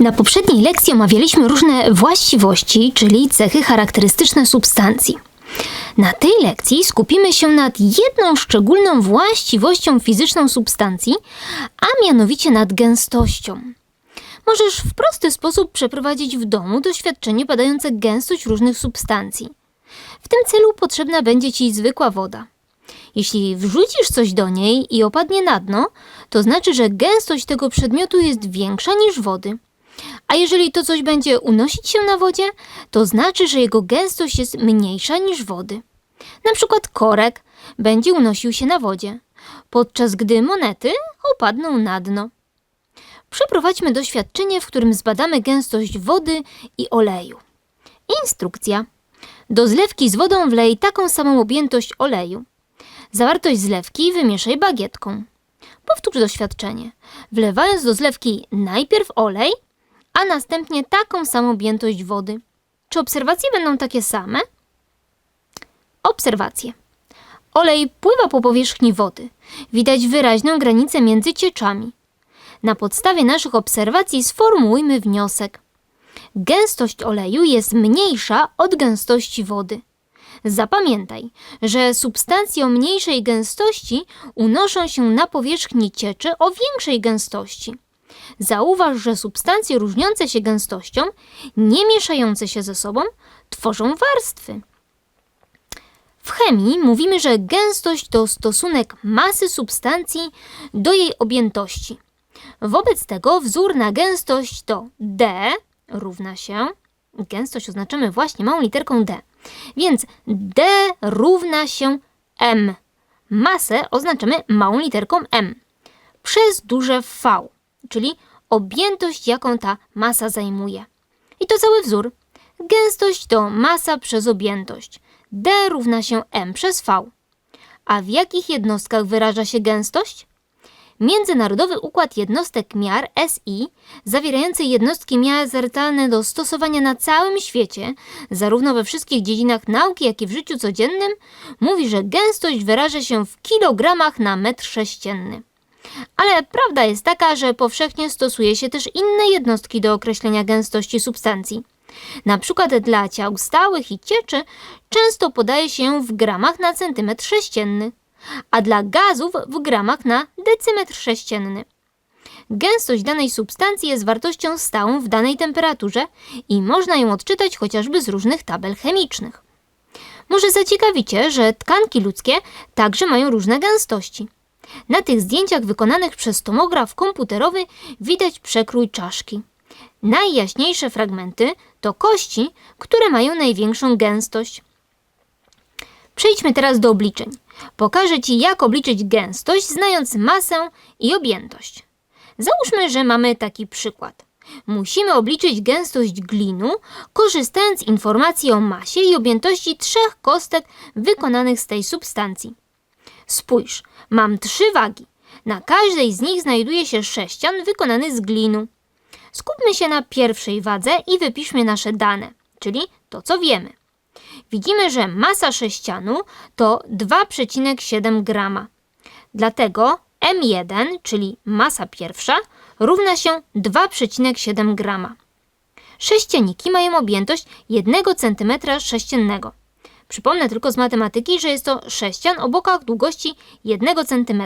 Na poprzedniej lekcji omawialiśmy różne właściwości, czyli cechy charakterystyczne substancji. Na tej lekcji skupimy się nad jedną szczególną właściwością fizyczną substancji, a mianowicie nad gęstością. Możesz w prosty sposób przeprowadzić w domu doświadczenie badające gęstość różnych substancji. W tym celu potrzebna będzie Ci zwykła woda. Jeśli wrzucisz coś do niej i opadnie na dno, to znaczy, że gęstość tego przedmiotu jest większa niż wody. A jeżeli to coś będzie unosić się na wodzie, to znaczy, że jego gęstość jest mniejsza niż wody. Na przykład korek będzie unosił się na wodzie, podczas gdy monety opadną na dno. Przeprowadźmy doświadczenie, w którym zbadamy gęstość wody i oleju. Instrukcja. Do zlewki z wodą wlej taką samą objętość oleju. Zawartość zlewki wymieszaj bagietką. Powtórz doświadczenie, wlewając do zlewki najpierw olej, a następnie taką samą objętość wody. Czy obserwacje będą takie same? Obserwacje. Olej pływa po powierzchni wody. Widać wyraźną granicę między cieczami. Na podstawie naszych obserwacji sformułujmy wniosek. Gęstość oleju jest mniejsza od gęstości wody. Zapamiętaj, że substancje o mniejszej gęstości unoszą się na powierzchni cieczy o większej gęstości. Zauważ, że substancje różniące się gęstością, nie mieszające się ze sobą, tworzą warstwy. W chemii mówimy, że gęstość to stosunek masy substancji do jej objętości. Wobec tego wzór na gęstość to D równa się, gęstość oznaczymy właśnie małą literką D, więc D równa się M. Masę oznaczymy małą literką M przez duże V, czyli objętość, jaką ta masa zajmuje. I to cały wzór. Gęstość to masa przez objętość. D równa się M przez V. A w jakich jednostkach wyraża się gęstość? Międzynarodowy Układ Jednostek Miar SI, zawierający jednostki miazertalne do stosowania na całym świecie, zarówno we wszystkich dziedzinach nauki, jak i w życiu codziennym, mówi, że gęstość wyraża się w kilogramach na metr sześcienny. Ale prawda jest taka, że powszechnie stosuje się też inne jednostki do określenia gęstości substancji. Na przykład dla ciał stałych i cieczy często podaje się w gramach na centymetr sześcienny, a dla gazów w gramach na decymetr sześcienny. Gęstość danej substancji jest wartością stałą w danej temperaturze i można ją odczytać chociażby z różnych tabel chemicznych. Może zaciekawicie, że tkanki ludzkie także mają różne gęstości. Na tych zdjęciach wykonanych przez tomograf komputerowy widać przekrój czaszki. Najjaśniejsze fragmenty to kości, które mają największą gęstość. Przejdźmy teraz do obliczeń. Pokażę Ci, jak obliczyć gęstość, znając masę i objętość. Załóżmy, że mamy taki przykład. Musimy obliczyć gęstość glinu, korzystając z informacji o masie i objętości trzech kostek wykonanych z tej substancji. Spójrz, mam trzy wagi. Na każdej z nich znajduje się sześcian wykonany z glinu. Skupmy się na pierwszej wadze i wypiszmy nasze dane, czyli to, co wiemy. Widzimy, że masa sześcianu to 2,7 grama. Dlatego M1, czyli masa pierwsza, równa się 2,7 grama. Sześcianiki mają objętość 1 cm sześciennego. Przypomnę tylko z matematyki, że jest to sześcian o bokach długości 1 cm.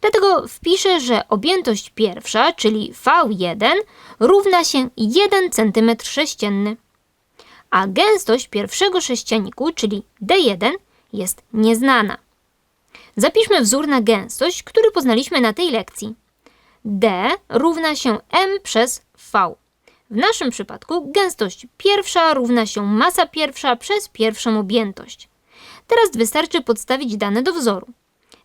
Dlatego wpiszę, że objętość pierwsza, czyli V1, równa się 1 cm sześcienny. A gęstość pierwszego sześcianiku, czyli D1, jest nieznana. Zapiszmy wzór na gęstość, który poznaliśmy na tej lekcji. D równa się M przez V. W naszym przypadku gęstość pierwsza równa się masa pierwsza przez pierwszą objętość. Teraz wystarczy podstawić dane do wzoru.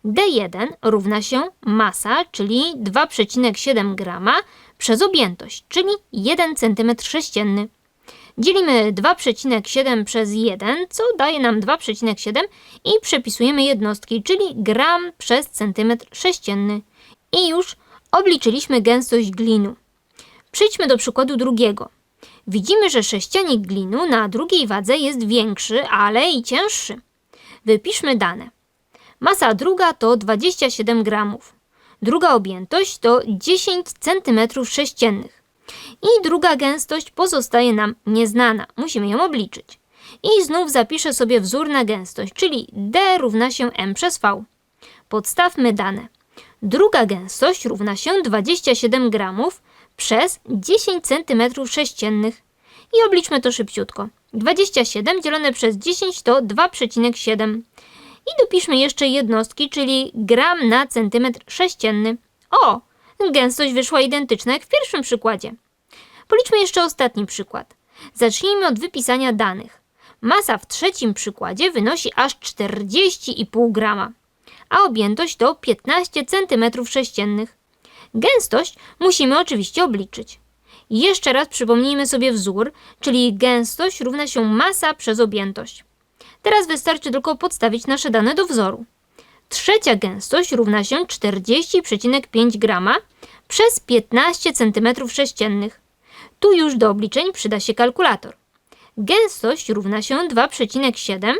D1 równa się masa, czyli 2,7 grama przez objętość, czyli 1 cm3. Dzielimy 2,7 przez 1, co daje nam 2,7 i przepisujemy jednostki, czyli gram przez centymetr sześcienny. I już obliczyliśmy gęstość glinu. Przejdźmy do przykładu drugiego. Widzimy, że sześcianik glinu na drugiej wadze jest większy, ale i cięższy. Wypiszmy dane. Masa druga to 27 gramów. Druga objętość to 10 cm sześciennych. I druga gęstość pozostaje nam nieznana. Musimy ją obliczyć. I znów zapiszę sobie wzór na gęstość, czyli D równa się M przez V. Podstawmy dane. Druga gęstość równa się 27 gramów przez 10 cm sześciennych. I obliczmy to szybciutko. 27 dzielone przez 10 to 2,7. I dopiszmy jeszcze jednostki, czyli gram na centymetr sześcienny. O! Gęstość wyszła identyczna jak w pierwszym przykładzie. Policzmy jeszcze ostatni przykład. Zacznijmy od wypisania danych. Masa w trzecim przykładzie wynosi aż 40,5 grama, a objętość to 15 cm3. Gęstość musimy oczywiście obliczyć. Jeszcze raz przypomnijmy sobie wzór, czyli gęstość równa się masa przez objętość. Teraz wystarczy tylko podstawić nasze dane do wzoru. Trzecia gęstość równa się 40,5 grama przez 15 cm3. Tu już do obliczeń przyda się kalkulator. Gęstość równa się 2,7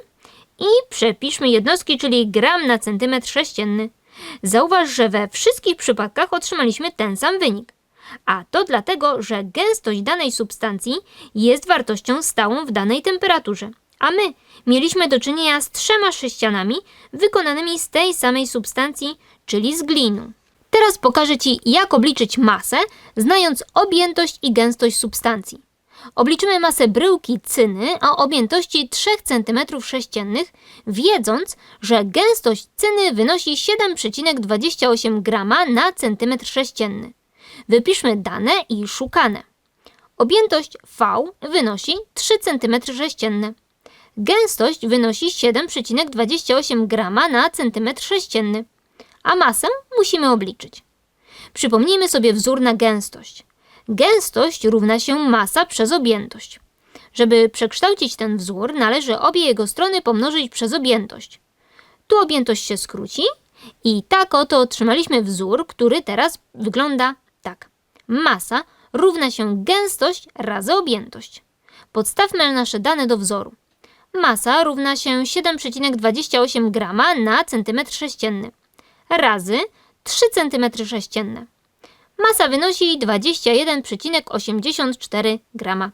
i przepiszmy jednostki, czyli gram na centymetr sześcienny. Zauważ, że we wszystkich przypadkach otrzymaliśmy ten sam wynik. A to dlatego, że gęstość danej substancji jest wartością stałą w danej temperaturze. A my mieliśmy do czynienia z trzema sześcianami wykonanymi z tej samej substancji, czyli z glinu. Teraz pokażę Ci, jak obliczyć masę, znając objętość i gęstość substancji. Obliczymy masę bryłki cyny o objętości 3 cm3, wiedząc, że gęstość cyny wynosi 7,28 g na centymetr sześcienny. Wypiszmy dane i szukane. Objętość V wynosi 3 cm3. Gęstość wynosi 7,28 g na centymetr sześcienny, a masę musimy obliczyć. Przypomnijmy sobie wzór na gęstość. Gęstość równa się masa przez objętość. Żeby przekształcić ten wzór, należy obie jego strony pomnożyć przez objętość. Tu objętość się skróci i tak oto otrzymaliśmy wzór, który teraz wygląda tak. Masa równa się gęstość razy objętość. Podstawmy nasze dane do wzoru. Masa równa się 7,28 g na centymetr sześcienny razy 3 cm sześcienne. Masa wynosi 21,84 g.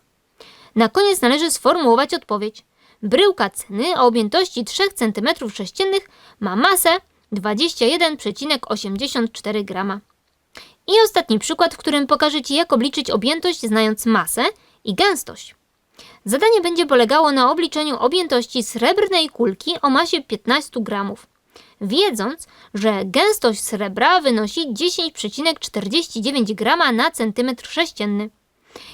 Na koniec należy sformułować odpowiedź. Bryłka cyny o objętości 3 cm3 ma masę 21,84 g. I ostatni przykład, w którym pokażę Ci, jak obliczyć objętość, znając masę i gęstość. Zadanie będzie polegało na obliczeniu objętości srebrnej kulki o masie 15 gramów wiedząc, że gęstość srebra wynosi 10,49 g na centymetr sześcienny.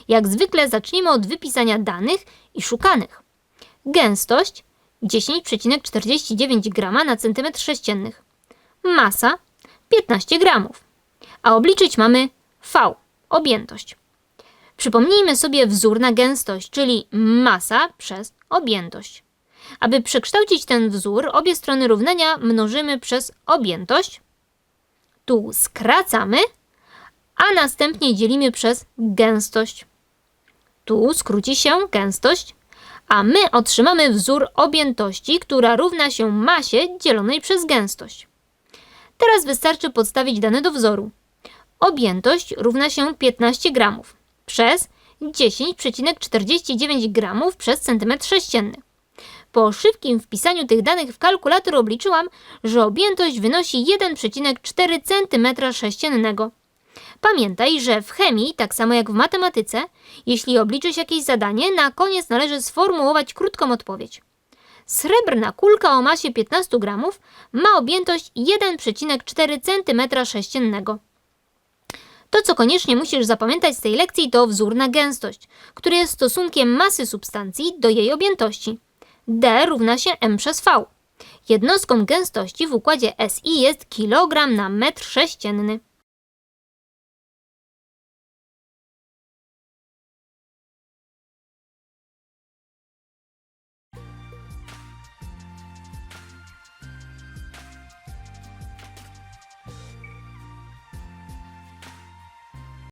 Jak zwykle zacznijmy od wypisania danych i szukanych. Gęstość 10,49 g na centymetr sześcienny. Masa 15 gramów. A obliczyć mamy V, objętość. Przypomnijmy sobie wzór na gęstość, czyli masa przez objętość. Aby przekształcić ten wzór, obie strony równania mnożymy przez objętość. Tu skracamy, a następnie dzielimy przez gęstość. Tu skróci się gęstość, a my otrzymamy wzór objętości, która równa się masie dzielonej przez gęstość. Teraz wystarczy podstawić dane do wzoru. Objętość równa się 15 gramów przez 10,49 gramów przez centymetr sześcienny. Po szybkim wpisaniu tych danych w kalkulator obliczyłam, że objętość wynosi 1,4 cm3. Pamiętaj, że w chemii, tak samo jak w matematyce, jeśli obliczysz jakieś zadanie, na koniec należy sformułować krótką odpowiedź. Srebrna kulka o masie 15 gramów ma objętość 1,4 cm3. To, co koniecznie musisz zapamiętać z tej lekcji, to wzór na gęstość, który jest stosunkiem masy substancji do jej objętości. D równa się m przez v. Jednostką gęstości w układzie SI jest kilogram na metr sześcienny.